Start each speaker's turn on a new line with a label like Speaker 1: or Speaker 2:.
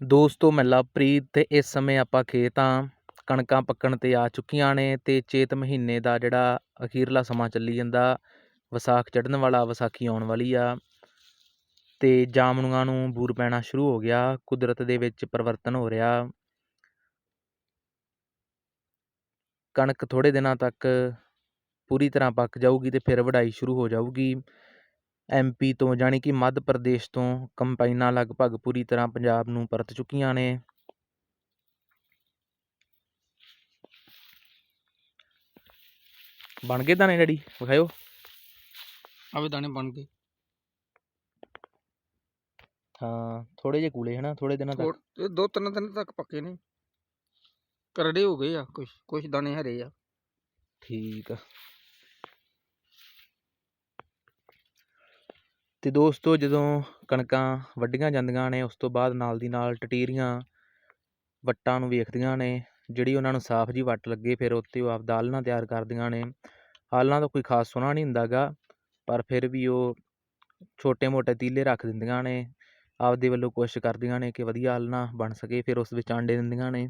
Speaker 1: ਦੋਸਤੋ, ਮੈਂ ਲਵਪ੍ਰੀਤ ਅਤੇ ਇਸ ਸਮੇਂ ਆਪਾਂ ਖੇਤ ਹਾਂ ਕਣਕਾਂ ਪੱਕਣ ਤੇ ਆ ਚੁੱਕੀਆਂ ਨੇ ਅਤੇ ਚੇਤ ਮਹੀਨੇ ਦਾ ਜਿਹੜਾ ਅਖੀਰਲਾ ਸਮਾਂ ਚੱਲੀ ਜਾਂਦਾ, ਵਿਸਾਖ ਚੜ੍ਹਨ ਵਾਲਾ, ਵਿਸਾਖੀ ਆਉਣ ਵਾਲੀ ਆ। ਅਤੇ ਜਾਮਣੂਆਂ ਨੂੰ ਬੂਰ ਪੈਣਾ ਸ਼ੁਰੂ ਹੋ ਗਿਆ, ਕੁਦਰਤ ਦੇ ਵਿੱਚ ਪਰਿਵਰਤਨ ਹੋ ਰਿਹਾ। ਕਣਕ ਥੋੜ੍ਹੇ ਦਿਨਾਂ ਤੱਕ ਪੂਰੀ ਤਰ੍ਹਾਂ ਪੱਕ ਜਾਊਗੀ ਅਤੇ ਫਿਰ ਵਢਾਈ ਸ਼ੁਰੂ ਹੋ ਜਾਊਗੀ। ਐਮਪੀ ਤੋਂ ਜਾਣੀ ਕਿ ਮੱਧ ਪ੍ਰਦੇਸ਼ ਤੋਂ ਕੰਬਾਈਨਾਂ ਲਗਭਗ ਪੂਰੀ ਤਰ੍ਹਾਂ ਪੰਜਾਬ ਨੂੰ ਪਰਤ ਚੁੱਕੀਆਂ ਨੇ। ਬਣ ਗਏ ਦਾਣੇ ਡੈਡੀ? ਵਿਖਾਇਓ।
Speaker 2: ਆਵੇ ਦਾਣੇ ਬਣ ਗਏ।
Speaker 1: ਹਾਂ ਥੋੜੇ ਜਿਹੇ ਕੂਲੇ ਹਨਾ ਥੋੜੇ ਦਿਨਾਂ ਤੱਕ।
Speaker 2: ਇਹ ਦੋ ਤਿੰਨ ਦਿਨ ਤੱਕ ਪੱਕੇ ਨੇ। ਕਰੜੇ ਹੋ ਗਏ ਆ ਕੁਛ ਕੁਛ ਦਾਣੇ ਹਰੇ ਆ।
Speaker 1: ਠੀਕ ਆ। ਅਤੇ ਦੋਸਤੋ ਜਦੋਂ ਕਣਕਾਂ ਵੱਢੀਆਂ ਜਾਂਦੀਆਂ ਨੇ, ਉਸ ਤੋਂ ਬਾਅਦ ਨਾਲ ਦੀ ਨਾਲ ਟਟੀਰੀਆਂ ਵੱਟਾਂ ਨੂੰ ਵੇਖਦੀਆਂ ਨੇ, ਜਿਹੜੀ ਉਹਨਾਂ ਨੂੰ ਸਾਫ਼ ਜਿਹੀ ਵੱਟ ਲੱਗੇ, ਫਿਰ ਉੱਤੇ ਉਹ ਆਪਦਾ ਆਲ੍ਹਣਾ ਤਿਆਰ ਕਰਦੀਆਂ ਨੇ। ਆਲ੍ਹਣਾ ਤਾਂ ਕੋਈ ਖਾਸ ਸੋਹਣਾ ਨਹੀਂ ਹੁੰਦਾ ਗਾ, ਪਰ ਫਿਰ ਵੀ ਉਹ ਛੋਟੇ ਮੋਟੇ ਤੀਲੇ ਰੱਖ ਦਿੰਦੀਆਂ ਨੇ, ਆਪਦੇ ਵੱਲੋਂ ਕੋਸ਼ਿਸ਼ ਕਰਦੀਆਂ ਨੇ ਕਿ ਵਧੀਆ ਆਲ੍ਹਣਾ ਬਣ ਸਕੇ, ਫਿਰ ਉਸ ਵਿੱਚ ਆਂਡੇ ਦਿੰਦੀਆਂ ਨੇ।